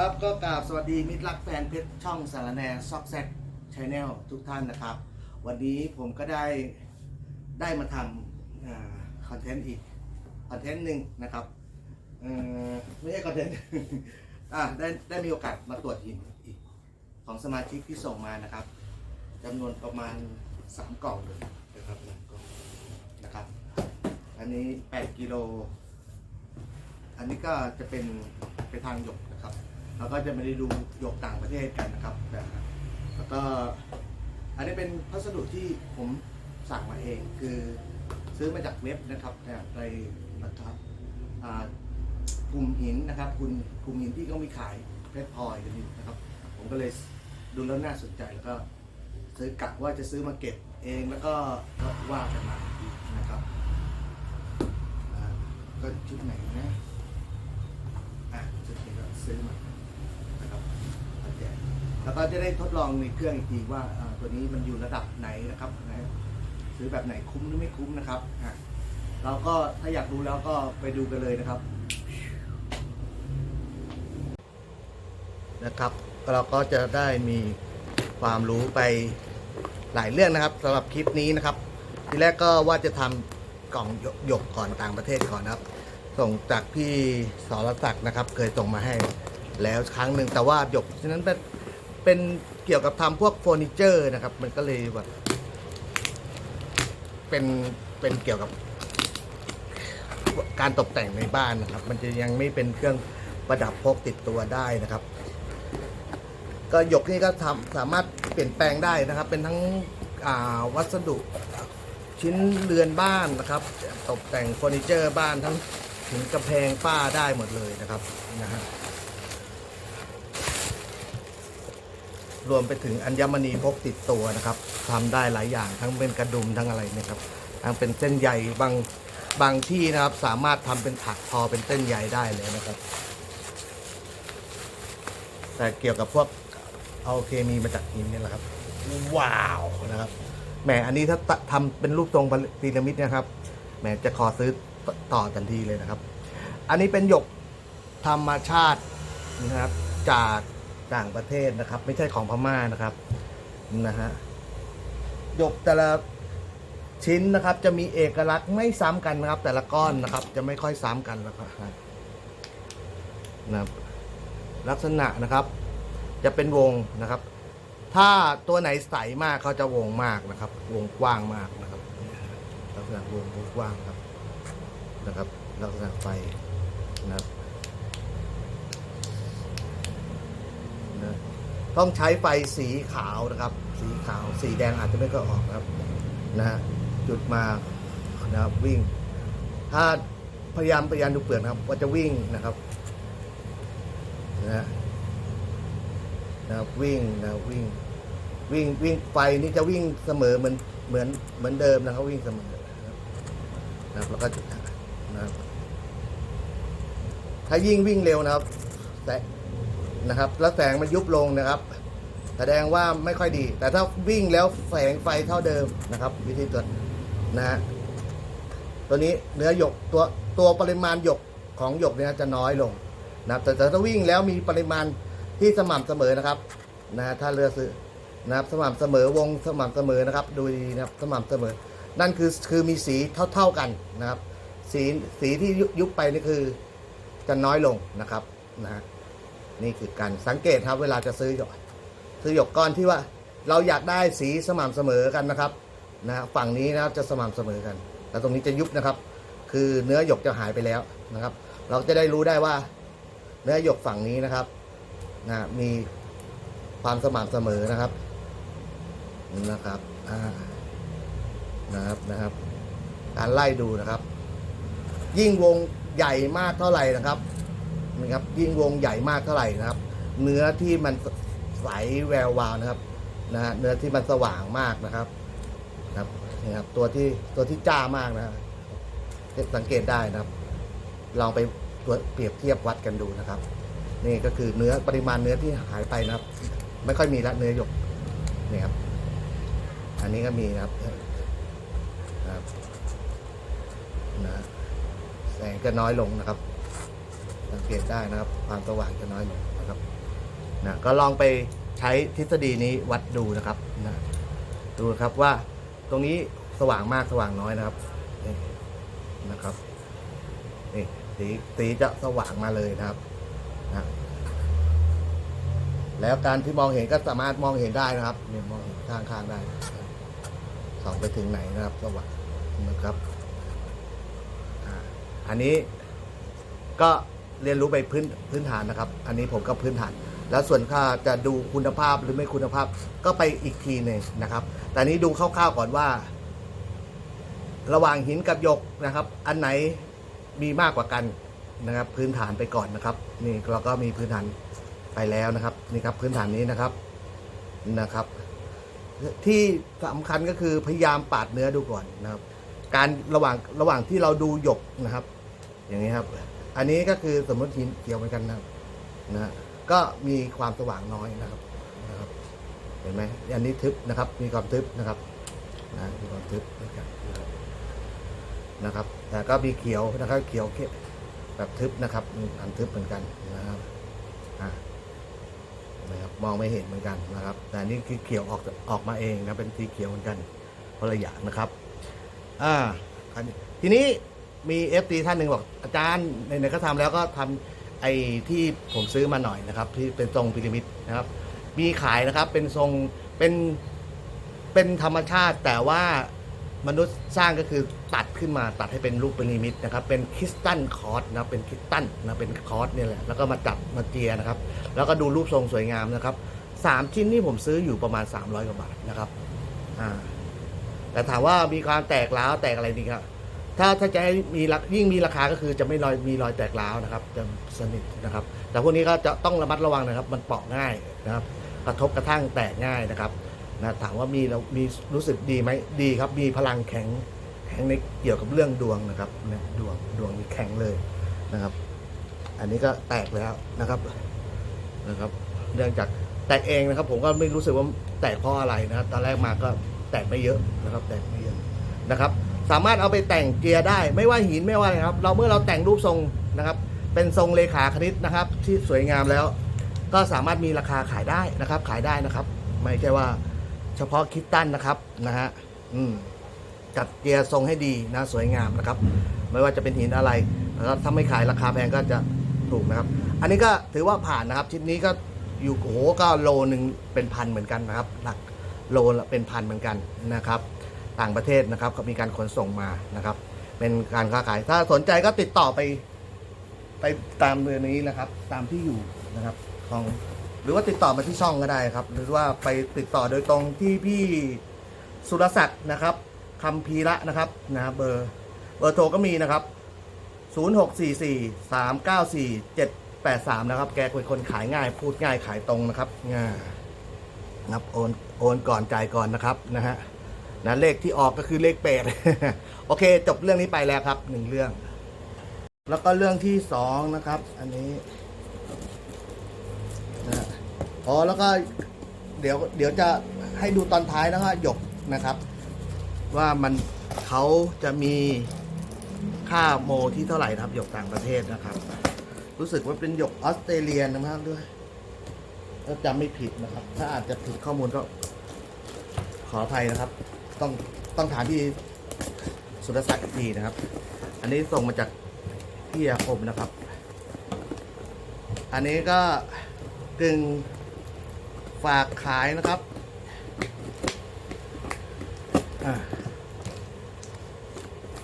ครับก็กราบสวัสดีมิตรรักแฟนเพชรช่องสารแนซอกแซกชาแนลทุกท่านนะครับ วันนี้ผมก็ได้ได้มาทำคอนเทนต์อีกคอนเทนต์หนึ่งนะครับไม่ใช่คอนเทนต์ได้ได้มีโอกาสมาตรวจหินอีกของสมาชิกที่ส่งมานะครับจำนวนประมาณสามกล่องเลยนะครับสามกล่องนะครับ อันนี้ 8 กิโล อันนี้ก็จะเป็นเป็นทางหยกนะครับ แล้วก็จะไม่ได้ดูหยกต่างประเทศกันนะครับแต่แล้วก็อันนี้เป็นพัสดุที่ผมสั่งมาเองคือซื้อมาจากเว็บนะครับในนะครับกลุ่มหินนะครับคุณกลุ่มหินที่เขามีขายเพชรพลอยกันอยู่นะครับ ผมก็เลยดูแล้วน่าสนใจแล้วก็ซื้อกะว่าจะซื้อมาเก็บเองแล้วก็ก็ว่ากันมานะครับก็ชุดไหนนะอะชุดนี้ก็ซื้อมานะครับโอเค แล้วก็จะได้ทดลองในเครื่องอีกทีว่าตัวนี้มันอยู่ระดับไหนนะครับนะซื้อแบบไหนคุ้มหรือไม่คุ้มนะครับอะเราก็ถ้าอยากดูแล้วก็ไปดูกันเลยนะครับ นะครับ เราก็จะได้มีความรู้ไปหลายเรื่องนะครับสำหรับคลิปนี้นะครับ ทีแรกก็ว่าจะทำกล่องหยกหยกก่อนต่างประเทศก่อนนะครับ ส่งจากพี่สรศักดิ์นะครับ เคยส่งมาให้แล้วครั้งหนึ่งแต่ว่าหยกฉะนั้นเป็น เป็นเกี่ยวกับทำพวกเฟอร์นิเจอร์นะครับ มันก็เลยแบบ เป็นเป็นเกี่ยวกับ การตกแต่งในบ้านนะครับ มันจะยังไม่เป็นเครื่องประดับพกติดตัวได้นะครับ ก็หยกนี่ก็ทำสามารถเปลี่ยนแปลงได้นะครับ เป็นทั้งวัสดุชิ้นเรือนบ้านนะครับ ตกแต่งเฟอร์นิเจอร์บ้านทั้งถึงกระแพงฝ้าได้หมดเลยนะครับนะฮะ รวมไปถึงอัญมณีพกติดตัวนะครับทำได้หลายอย่างทั้งเป็นกระดุมทั้งอะไรเนะครับทั้งเป็นเส้นใยบางบางที่นะครับ สามารถทำเป็นถักทอเป็นเส้นใยได้เลยนะครับ แต่เกี่ยวกับพวกเอาเคมีมาจากหินนี่แหละครับว้าวนะครับแหมอันนี้ถ้าตะทำเป็นรูปทรงพีระมิดนะครับแหมจะขอซื้อต่อทันทีเลยนะครับ อันนี้เป็นหยกธรรมชาตินะครับจาก ต่างประเทศนะครับ ไม่ใช่ของพม่านะครับนะฮะหยกแต่ละชิ้นนะครับจะมีเอกลักษณ์ไม่ซ้ำกันนะครับ แต่ละก้อนนะครับ จะไม่ค่อยซ้ำกันนะครับนะครับลักษณะนะครับ จะเป็นวงนะครับ ถ้าตัวไหนใสมากเขาจะวงมากนะครับ วงกว้างมากนะครับ ลักษณะวงวงกว้างครับนะครับ ลักษณะไฟนะครับนะ ต้องใช้ไฟสีขาวนะครับ สีขาวสีแดงอาจจะไม่ก็ออกครับนะฮะจุดมานะครับวิ่ง ถ้าพยายามพยายามดูเปลือกนะครับ ว่าจะวิ่งนะครับนะนะครับวิ่งนะวิ่ง วิ่งวิ่งไฟนี่จะวิ่งเสมอเหมือนเหมือนเหมือนเดิมนะครับวิ่งเสมอนะครับนะครับแล้วก็จุดนะครับถ้ายิ่งวิ่งเร็วนะครับ แต่ นะครับ แล้วแสงมันยุบลงนะครับ แสดงว่าไม่ค่อยดี แต่ถ้าวิ่งแล้วแสงไฟเท่าเดิมนะครับ วิธีตรวจนะฮะตัวนี้เนื้อหยกตัวตัวปริมาณหยกของหยกเนี่ยจะน้อยลงนะครับ แต่ถ้าวิ่งแล้วมีปริมาณที่สม่ำเสมอนะครับนะถ้าเรือซื้อนะครับสม่ำเสมอวงสม่ำเสมอนะครับ ดูดีนะครับสม่ำเสมอ นั่นคือคือมีสีเท่า ๆกันนะครับ สีสีที่ยุยุบไปนี่คือจะน้อยลงนะครับนะฮะ นี่คือการสังเกตครับเวลาจะซื้อหยกซื้อหยกก้อนที่ว่าเราอยากได้สีสม่ำเสมอกันนะครับนะฝั่งนี้นะครับจะสม่ำเสมอกันแต่ตรงนี้จะยุบนะครับ คือเนื้อหยกจะหายไปแล้วนะครับ เราจะได้รู้ได้ว่าเนื้อหยกฝั่งนี้นะครับนะมีความสม่ำเสมอนะครับนะครับอ่านะครับนะครับ การไล่ดูนะครับ ยิ่งวงใหญ่มากเท่าไหร่นะครับ นะครับยิ่งวงใหญ่มากเท่าไหร่นะครับ เนื้อที่มันใสแวววาวนะครับนะฮะเนื้อที่มันสว่างมากนะครับนะครับนี่ครับตัวที่ตัวที่จ้ามากนะสังเกตได้นะครับ ลองไปตัวเปรียบเทียบวัดกันดูนะครับ นี่ก็คือเนื้อปริมาณเนื้อที่หายไปนะครับ ไม่ค่อยมีละเนื้อหยกนี่ครับ อันนี้ก็มีนะครับนะครับนะแสงจะน้อยลงนะครับ สังเกตได้นะครับ ความสว่างจะน้อยลงนะครับนะก็ลองไปใช้ทฤษฎีนี้วัดดูนะครับนะดูครับว่าตรงนี้สว่างมากสว่างน้อยนะครับนี่นะครับนี่สีสีจะสว่างมาเลยนะครับนะแล้วการที่มองเห็นก็สามารถมองเห็นได้นะครับนี่มองเห็นข้างๆได้ส่องไปถึงไหนนะครับสว่างนะครับอ่าอันนี้ก็ เรียนรู้ไปพื้นพื้นฐานนะครับ อันนี้ผมก็พื้นฐาน แล้วส่วนค่าจะดูคุณภาพหรือไม่คุณภาพก็ไปอีกทีหนึ่งนะครับ แต่นี้ดูคร่าวๆก่อนว่า ระหว่างหินกับหยกนะครับ อันไหนมีมากกว่ากันนะครับ พื้นฐานไปก่อนนะครับ นี่เราก็มีพื้นฐานไปแล้วนะครับนี่ครับพื้นฐานนี้นะครับนะครับ ที่สำคัญก็คือพยายามปาดเนื้อดูก่อนนะครับ การระหว่างระหว่างที่เราดูหยกนะครับ อย่างนี้ครับ อันนี้ก็คือสมมติหินเกี่ยวเหมือนกันนะครับนะก็มีความสว่างน้อยนะครับนะครับ เห็นไหมอันนี้ทึบนะครับ มีความทึบนะครับนะมีความทึบเหมือนกันนะครับนะครับแต่ก็มีเขียวนะครับ เขียวเข้มแบบทึบนะครับอันทึบเหมือนกันนะครับนะครับมองไม่เห็นเหมือนกันนะครับ แต่นี่คือเขียวออกออกมาเองนะเป็นสีเขียวเหมือนกันคนละอย่างนะครับ อ่าอันนี้ทีนี้ มีเอฟตีท่านหนึ่งบอกอาจารย์ในในๆก็ทำแล้วก็ทำไอ้ที่ผมซื้อมาหน่อยนะครับ ที่เป็นทรงพีระมิดนะครับ มีขายนะครับเป็นทรงเป็นเป็นธรรมชาติแต่ว่ามนุษย์สร้างก็คือตัดขึ้นมาตัดให้เป็นรูปพีระมิดนะครับ เป็นคริสตัลคอร์สนะเป็นคริสตัลนะเป็นคอร์สเนี่ยแหละแล้วก็มาจัดมาเจียนะครับ แล้วก็ดูรูปทรงสวยงามนะครับสามชิ้นนี่ผมซื้ออยู่ประมาณ 300กว่าบาทนะครับอ่าแต่ถามว่ามีความแตกร้าวแตกอะไรดีครับ ถ้าถ้าจะให้มีรายิ่งมีราคาก็คือจะไม่รอยมีรอยแตกร้าวนะครับ จะสนิทนะครับ แต่พวกนี้ก็จะต้องระมัดระวังนะครับ มันเปราะง่ายนะครับ กระทบกระทั่งแตกง่ายนะครับนะถามว่ามีเรามีรู้สึกดีไหมดีครับ มีพลังแข็งแข็งในเกี่ยวกับเรื่องดวงนะครับดวงดวงนี่แข็งเลยนะครับ อันนี้ก็แตกแล้วนะครับนะครับ เนื่องจากแตกเองนะครับ ผมก็ไม่รู้สึกว่าแตกเพราะอะไรนะรตอนแรกมาก็แตกไม่เยอะนะครับ แตกไม่เยอะนะครับ สามารถเอาไปแต่งเกียร์ได้ ไม่ว่าหินไม่ว่าอะไรครับ เราเมื่อเราแต่งรูปทรงนะครับ เป็นทรงเลขาคณิตนะครับ ที่สวยงามแล้ว ก็สามารถมีราคาขายได้นะครับ ขายได้นะครับ ไม่ใช่ว่าเฉพาะคิดตั้นนะครับนะฮะอืมจัดเกียร์ทรงให้ดีนะสวยงามนะครับ ไม่ว่าจะเป็นหินอะไรนะครับถ้าไม่ขายราคาแพงก็จะถูกนะครับ อันนี้ก็ถือว่าผ่านนะครับชิ้นนี้ก็อยู่โหก็โลหนึ่งเป็นพันเหมือนกันนะครับ หลักโลเป็นพันเหมือนกันนะครับ ต่างประเทศนะครับก็มีการขนส่งมานะครับ เป็นการค้าขายถ้าสนใจก็ติดต่อไป ไปตามเรือนี้นะครับ ตามที่อยู่นะครับของหรือว่าติดต่อมาที่ช่องก็ได้ครับ หรือว่าไปติดต่อโดยตรงที่พี่สุรศักดิ์นะครับคำพีระนะครับนะเบอร์เบอร์โทรก็มีนะครับ 0644 394 783 นะครับ แกเป็นคนขายง่ายพูดง่ายขายตรงนะครับง่ายนับโอนโอนก่อนจ่ายก่อนนะครับนะฮะ นะเลขที่ออกก็คือเลขแปด โอเค จบเรื่องนี้ไปแล้วครับหนึ่งเรื่อง แล้วก็เรื่องที่สองนะครับ อันนี้นะอ๋อแล้วก็เดี๋ยวเดี๋ยวจะให้ดูตอนท้ายแล้วก็หยกนะครับ ว่ามันเขาจะมีค่าโมที่เท่าไหร่นะครับหยกต่างประเทศนะครับ รู้สึกว่าเป็นหยกออสเตรเลียนะครับด้วยถ้าจำไม่ผิดนะครับ ถ้าอาจจะผิดข้อมูลก็ขออภัยนะครับ ต้องต้องถามที่สุรศักดิ์อีกทีนะครับ อันนี้ส่งมาจากพี่อาคมนะครับ อันนี้ก็กึ่งฝากขายนะครับ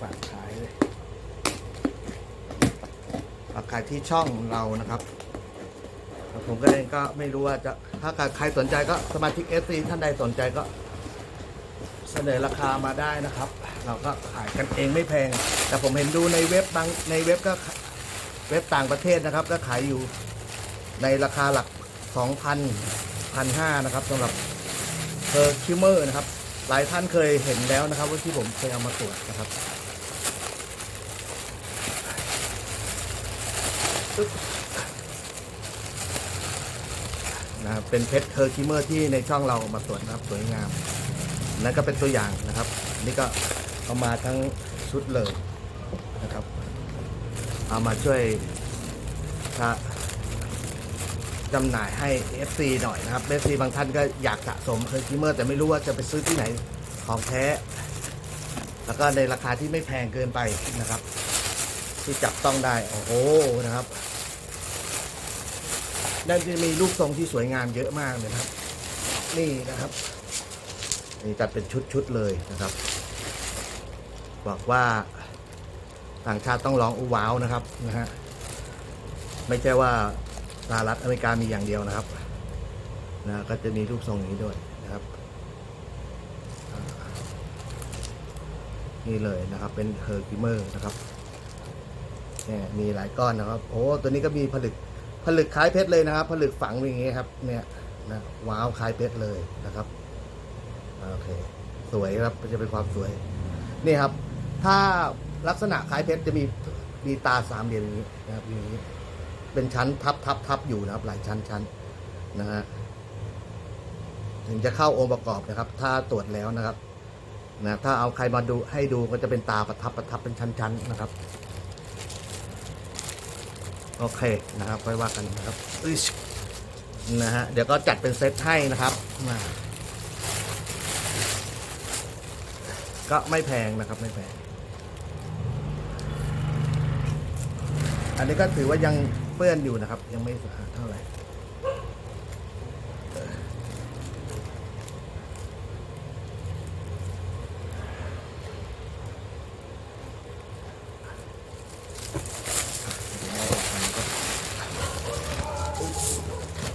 ฝากขายเลยฝากขายที่ช่องเรานะครับผมก็เองก็ไม่รู้ว่าจะถ้าใครสนใจก็สมาชิกเอซีท่านใดสนใจก็ นอราคามาได้นะครับ เราก็ขายกันเองไม่แพง แต่ผมเห็นดูในเว็บบางในเว็บก็เว็บต่างประเทศนะครับ ก็ขายอยู่ในราคาหลัก 2,000 1,500นะครับสำหรับเพอร์คิวเมอร์นะครับ หลายท่านเคยเห็นแล้วนะครับว่าที่ผมเคยเอามาตรวจนะครับนะเป็นเพชรเทอร์คิเมอร์ที่ในช่องเรามาตรวจนะครับสวยงาม นั่นก็เป็นตัวอย่างนะครับ นี่ก็เอามาทั้งชุดเลยนะครับ เอามาช่วยจำหน่ายให้ FC หน่อยนะครับ FC บางท่านก็อยากสะสมเคอร์คิมเมอร์แต่ไม่รู้ว่าจะไปซื้อที่ไหนของแท้ แล้วก็ในราคาที่ไม่แพงเกินไปนะครับ ที่จับต้องได้ โอ้โหนะครับนั่นจะมีรูปทรงที่สวยงามเยอะมากเลยครับ นี่นะครับ นี่จัดเป็นชุดๆเลยนะครับบอกว่าต่างชาติต้องร้องอุว้าวนะครับนะฮะไม่ใช่ว่าสหรัฐอเมริกามีอย่างเดียวนะครับนะก็จะมีรูปทรงนี้ด้วยนะครับนี่เลยนะครับเป็นเฮอร์กิเมอร์นะครับเนี่ยมีหลายก้อนนะครับโอ้ตัวนี้ก็มีผลึกผลึกคล้ายเพชรเลยนะครับ ผลึกฝังอย่างเงี้ยครับเนี่ยนะว้าวคล้ายเพชรเลยนะครับ โอเค สวยครับจะเป็นความสวย นี่ครับ ถ้าลักษณะคล้ายเพชรจะมีมีตาสามเหลี่ยมอย่างนี้นะครับอย่างนี้ เป็นชั้นทับทับทับอยู่นะครับ หลายชั้นชั้นนะฮะถึงจะเข้าองค์ประกอบนะครับ ถ้าตรวจแล้วนะครับนะถ้าเอาใครมาดูให้ดูก็จะเป็นตาประทับประทับเป็นชั้นชั้นนะครับ โอเคนะครับค่อยว่ากันนะครับนะฮะเดี๋ยวก็จัดเป็นเซตให้นะครับมา ก็ไม่แพงนะครับไม่แพง อันนี้ก็ถือว่ายังเปื้อนอยู่นะครับ ยังไม่สะอาดเท่าไหร่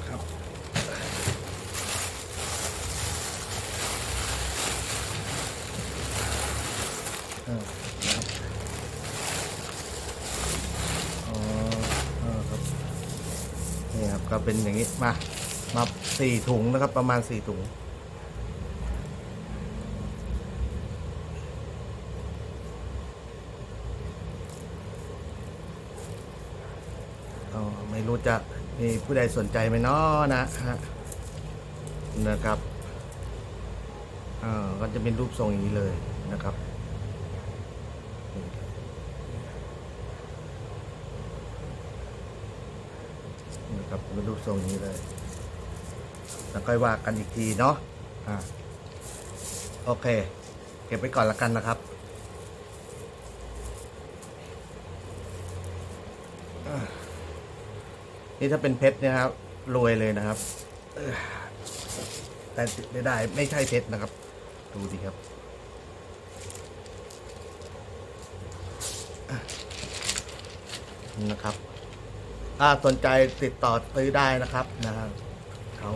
ครับ เออนะครับอ๋อเออครับ นี่ครับ ก็ เป็นอย่างนี้มามาสี่ถุงนะครับ ประมาณสี่ถุงอ๋อไม่รู้จะมีผู้ใดสนใจไหมเนาะนะฮะนะครับอ่าก็จะเป็นรูปทรงอย่างนี้เลยนะครับ นะครับ เป็นรูปทรงนี้เลย แล้วค่อยว่ากันอีกทีเนาะอ่าโอเค เก็บไว้ก่อนละกันนะครับนี่ถ้าเป็นเพชรเนะครับรวยเลยนะครับแต่ไม่ได้ไม่ใช่เพชรนะครับ ดูดิครับนะครับ ถ้าสนใจติดต่อซื้อได้นะครับนะเขา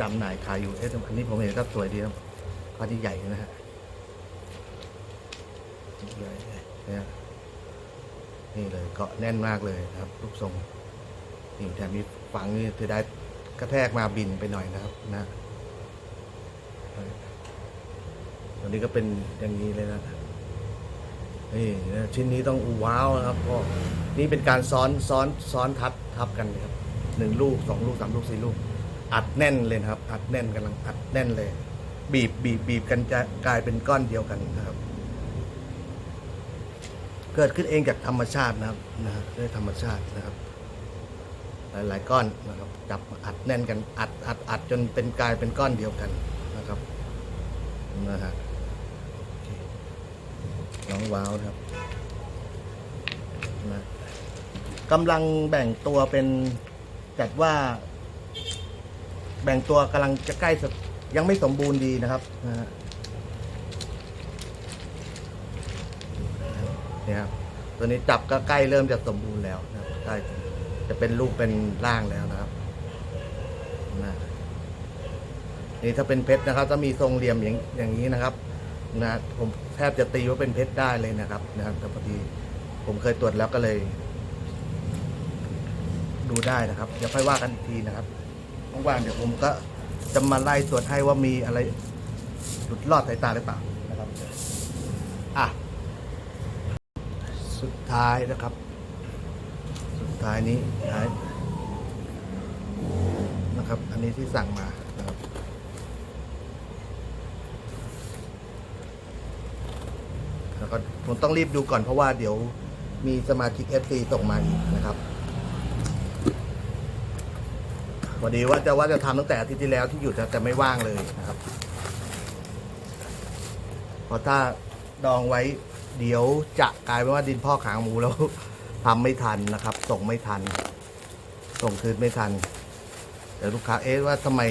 จำหน่ายขายอยู่เอ๊ะอันนี้ผมเห็นก็สวยดีนะข้อที่ใหญ่นะฮะใหญ่เนี่ยนี่เลยเกาะแน่นมากเลยครับ รูปทรงนี่แถมมีฝังนี่ถือได้กระแทกมาบินไปหน่อยนะครับนะตัวนี้ก็เป็นอย่างนี้เลยนะนี่นะชิ้นนี้ต้องอูว้าวนะครับก็ นี่เป็นการซ้อนซ้อนซ้อนทับทับกันเลยครับหนึ่งลูกสองลูกสามลูกสี่ลูก อัดแน่นเลยนะครับ อัดแน่นกำลังอัดแน่นเลย บีบบีบบีบกันจะกลายเป็นก้อนเดียวกันนะครับ เกิดขึ้นเองจากธรรมชาตินะครับนะฮะด้วยธรรมชาตินะครับ หลาย ๆ ก้อนนะครับจับอัดแน่นกันอัดอัดอัดจนเป็นกลายเป็นก้อนเดียวกันนะครับนะฮะน้องว้าวนะครับนะ กำลังแบ่งตัวเป็นจัดว่า แบ่งตัวกำลังจะใกล้ยังไม่สมบูรณ์ดีนะครับนะฮะเนี่ยครับตัวนี้จับก็ใกล้เริ่มจะสมบูรณ์แล้วนะใกล้จะเป็นรูปเป็นร่างแล้วนะครับนะนี่ถ้าเป็นเพชรนะครับจะมีทรงเหลี่ยมอย่างอย่างนี้นะครับนะผมแทบจะตีว่าเป็นเพชรได้เลยนะครับนะครับแต่พอดีผมเคยตรวจแล้วก็เลย ดูได้นะครับ เดี๋ยวค่อยว่ากันอีกทีนะครับว่างๆเดี๋ยวผมก็จะมาไล่ตรวจให้ว่ามีอะไรหลุดลอดสายตาหรือเปล่านะครับอะสุดท้ายนะครับ สุดท้ายนี้ท้ายนะครับ อันนี้ที่สั่งมานะครับแล้วก็ผมต้องรีบดูก่อนเพราะว่าเดี๋ยวมีสมาชิก FC ส่งมาอีกนะครับ อดีว่าจะว่าจะทำตั้งแต่อาทิตย์ที่แล้วที่หยุดนะแต่ไม่ว่างเลยนะครับเพราะถ้าดองไว้เดี๋ยวจะกลายเป็นว่าดินพ่อกหางหมูแล้วทำไม่ทันนะครับ ส่งไม่ทัน ส่งคืนไม่ทันเดี๋ยวลูกค้าเอ๊ะว่าทำไม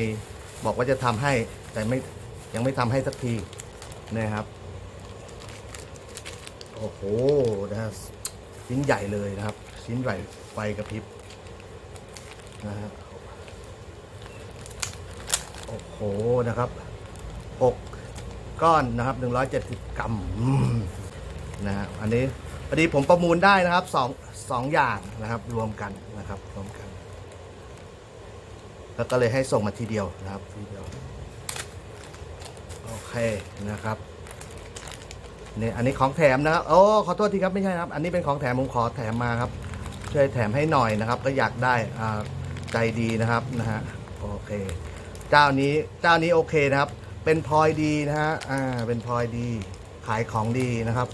บอกว่าจะทำให้ แต่ไม่ยังไม่ทำให้สักทีนะครับโอ้โหนะฮะชิ้นใหญ่เลยนะครับ ชิ้นใหญ่ไฟกระพริบนะฮะ โอ้โหนะครับหกก้อนนะครับหนึ่งร้อยเจ็ดสิบกรัมนะฮะอันนี้พอดีผมประมูลได้นะครับสองสองอย่างนะครับรวมกันนะครับรวมกัน แล้วก็เลยให้ส่งมาทีเดียวนะครับทีเดียวโอเคนะครับเนี่ยอันนี้ของแถมนะครับโอ้ขอโทษทีครับไม่ใช่นะครับ อันนี้เป็นของแถมผมขอแถมมาครับ ช่วยแถมให้หน่อยนะครับ ก็อยากได้อ่าใจดีนะครับนะฮะโอเค เจ้านี้เจ้านี้โอเคนะครับ เป็นพลอยดีนะฮะอ่าเป็นพลอยดีขายของดีนะครับ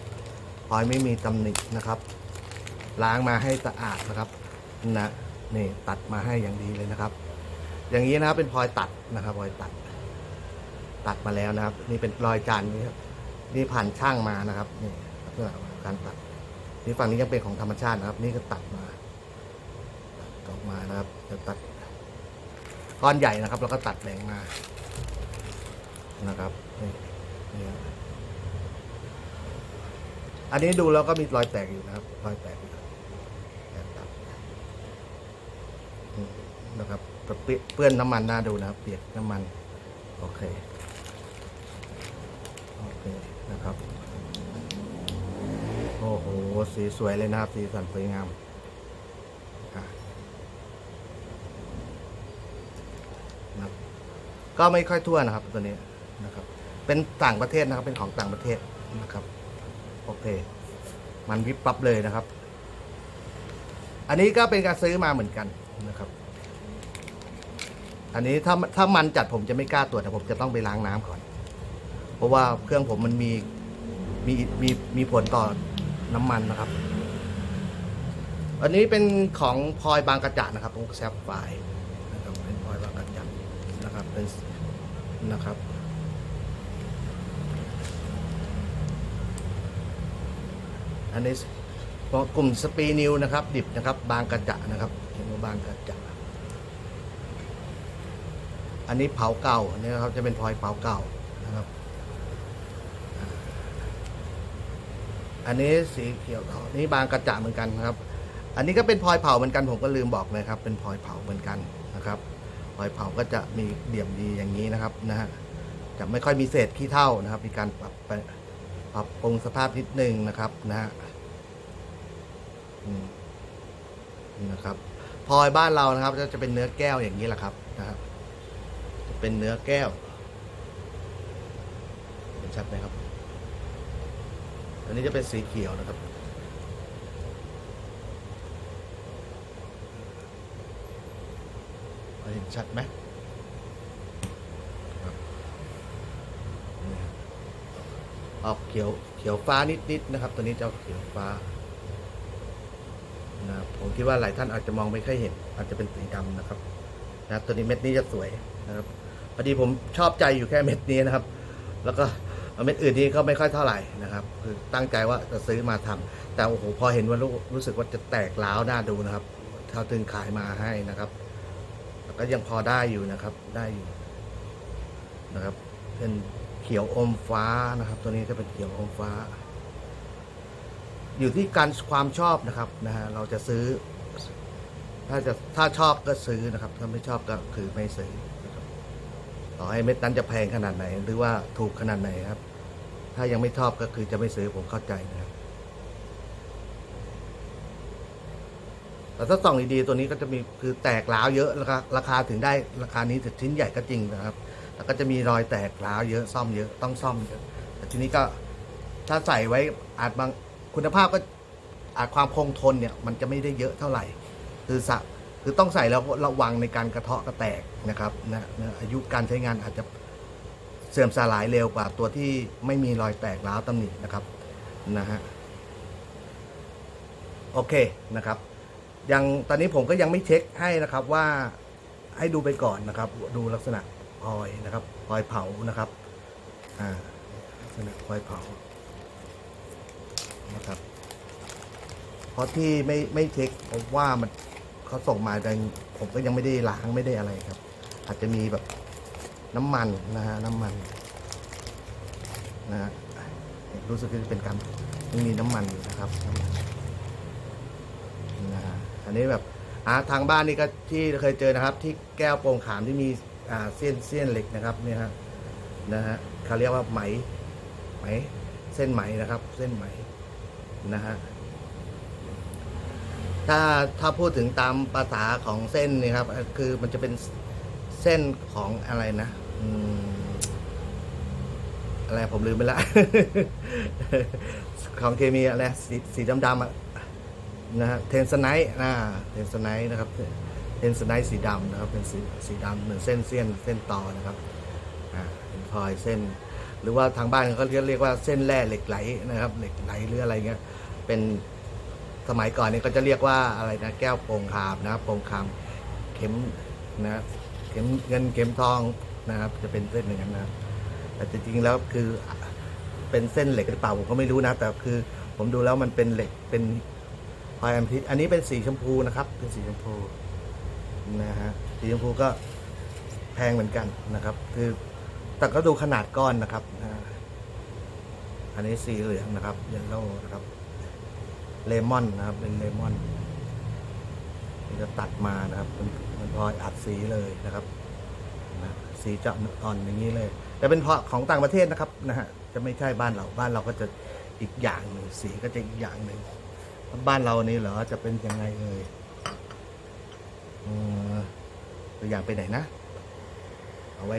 พลอยไม่มีตำหนินะครับ ล้างมาให้สะอาดนะครับนะนี่ตัดมาให้อย่างดีเลยนะครับ อย่างนี้นะครับเป็นพลอยตัดนะครับพลอยตัด ตัดมาแล้วนะครับ นี่เป็นรอยจานนี้ครับนี่ผ่านช่างมานะครับนี่ลักษณะการตัดนี่ฝั่งนี้ยังเป็นของธรรมชาตินะครับ นี่ก็ตัดมาตัดออกมานะครับจะตัด ก้อนใหญ่นะครับ แล้วก็ตัดแบ่งมานะครับนี่อันนี้ดูแล้วก็มีรอยแตกอยู่นะครับ รอยแตกอยู่ครับแตกตัดนะครับเปื้อนเปื้อนน้ำมันน่าดูนะครับ เปียกน้ำมัน โอเคโอเคนะครับ โอ้โห สีสวยเลยนะครับ สีสันสวยงามอะนะครับ ก็ไม่ค่อยทั่วนะครับตัวนี้นะครับ เป็นต่างประเทศนะครับ เป็นของต่างประเทศนะครับ โอเค มันวิบปั๊บเลยนะครับ อันนี้ก็เป็นการซื้อมาเหมือนกันนะครับ อันนี้ถ้าถ้ามันจัดผมจะไม่กล้าตรวจแต่ผมจะต้องไปล้างน้ำก่อน เพราะว่าเครื่องผมมันมีมีมีมีผลต่อน้ำมันนะครับ อันนี้เป็นของพลอยบางกระจะนะครับของแซฟไฟร์นะครับเป็นพลอยบางกระจะนะครับเป็น นะครับ อันนี้ขอกลุ่มสปีนิวนะครับ ดิบนะครับ บางกระจะนะครับเห็นว่าบางกระจะอันนี้เผาเก่าอันนี้นะครับจะเป็นพลอยเผาเก่านะครับ อันนี้สีเขียวเทานี่บางกระจะเหมือนกันนะครับ อันนี้ก็เป็นพลอยเผาเหมือนกันผมก็ลืมบอกเลยครับ เป็นพลอยเผาเหมือนกันนะครับ พลอยเผาก็จะมีเดี่ยมดีอย่างนี้นะครับนะฮะจะไม่ค่อยมีเศษขี้เท่านะครับ มีการปรับไปปรับปรุงสภาพนิดนึงนะครับนะฮะนี่นะครับพลอยบ้านเรานะครับ จะเป็นเนื้อแก้วอย่างนี้แหละครับนะครับ จะเป็นเนื้อแก้วเห็นชัดไหมครับ อันนี้จะเป็นสีเขียวนะครับ เห็นชัดไหมออกเขียวเขียวฟ้านิดๆนะครับ ตัวนี้จะออกเขียวฟ้านะผมคิดว่าหลายท่านอาจจะมองไม่ค่อยเห็น อาจจะเป็นสีดำนะครับนะตัวนี้เม็ดนี้จะสวยนะครับพอดีผมชอบใจอยู่แค่เม็ดนี้นะครับ แล้วก็เม็ดอื่นนี้ก็ไม่ค่อยเท่าไหร่นะครับ คือตั้งใจว่าจะซื้อมาทำแต่โอ้โหพอเห็นว่ารู้รู้สึกว่าจะแตกล้าวน่าดูนะครับเท่าถึงขายมาให้นะครับ แต่ก็ยังพอได้อยู่นะครับ ได้อยู่นะครับ เป็นเขียวอมฟ้านะครับ ตัวนี้จะเป็นเขียวอมฟ้า อยู่ที่การความชอบนะครับนะฮะเราจะซื้อ ถ้าจะถ้าชอบก็ซื้อนะครับ ถ้าไม่ชอบก็คือไม่ซื้อนะครับต่อให้เม็ดนั้นจะแพงขนาดไหน หรือว่าถูกขนาดไหนครับ ถ้ายังไม่ชอบก็คือจะไม่ซื้อผมเข้าใจนะครับ แต่ถ้าส่องดีๆตัวนี้ก็จะมีคือแตกร้าวเยอะราคาราคาถึงได้ราคานี้ถึงชิ้นใหญ่ก็จริงนะครับแต่ก็จะมีรอยแตกร้าวเยอะซ่อมเยอะต้องซ่อมเยอะแต่ทีนี้ก็ถ้าใส่ไว้อาจบางคุณภาพก็อาจความคงทนเนี่ยมันจะไม่ได้เยอะเท่าไหร่ คือสะคือต้องใส่แล้วระวังในการกระเทาะกระแตกนะครับนะนะอายุการใช้งานอาจจะเสื่อมสลายเร็วกว่าตัวที่ไม่มีรอยแตกร้าวตำหนินะครับนะฮะโอเคนะครับ ยังตอนนี้ผมก็ยังไม่เช็คให้นะครับว่าให้ดูไปก่อนนะครับ ดูลักษณะพลอยนะครับพลอยเผานะครับอ่าลักษณะพลอยเผานะครับเพราะที่ไม่ไม่เช็คเพราะว่ามันเขาส่งมาแต่ผมก็ยังไม่ได้ล้างไม่ได้อะไรครับ อาจจะมีแบบน้ำมันนะฮะน้ำมันนะฮะรู้สึกว่าจะเป็นการยังมีน้ำมันอยู่นะครับน้ำมัน อันนี้แบบอ่าทางบ้านนี่ก็ที่เคยเจอนะครับ ที่แก้วโปร่งขามที่มีอ่าเส้นเส้นเหล็กนะครับเนี่ยฮะนะฮะเขาเรียกว่าไหมไหมเส้นไหมนะครับ เส้นไหมนะฮะถ้าถ้าพูดถึงตามภาษาของเส้นนี่ครับ คือมันจะเป็นเส้นของอะไรนะอะไรผมลืมไปละ ของเคมีอะไรสีสีดำๆอะ นะฮะเทนสไนท์อ่าเทนสไนท์นะครับเทนสไนท์สีดำนะครับเป็นสีสีดำเหมือนเส้นเส้นเส้นตอนะครับอ่าเป็นพลอยเส้น หรือว่าทางบ้านเขาเรียกเรียกว่าเส้นแร่เหล็กไหลนะครับเหล็กไหลหรืออะไรเงี้ยเป็นสมัยก่อนนี่ก็จะเรียกว่าอะไรนะแก้วโปร่งคามนะครับโปร่งคามเข็มนะเข็มเงินเข็มทองนะครับ จะเป็นเส้นอย่างนั้นนะครับแต่จริงๆแล้วคือเป็นเส้นเหล็กหรือเปล่าผมก็ไม่รู้นะแต่คือผมดูแล้วมันเป็นเหล็กเป็น พลอยแอมทิสอันนี้เป็นสีชมพูนะครับ เป็นสีชมพูนะฮะสีชมพูก็แพงเหมือนกันนะครับ คือแต่ก็ดูขนาดก้อนนะครับอันนี้สีเหลืองนะครับเยลโล่นะครับเลมอนนะครับ เป็นเลมอนมันจะตัดมานะครับมันมันพลอยอัดสีเลยนะครับนะสีจะอ่อนอย่างนี้เลย แต่เป็นเพราะของต่างประเทศนะครับนะฮะจะไม่ใช่บ้านเราบ้านเราก็จะอีกอย่างหนึ่งสีก็จะอีกอย่างหนึ่ง บ้านเรานี่เหรอจะเป็นยังไงเอ่ยเออตัวอย่างไปไหนนะ เอาไว้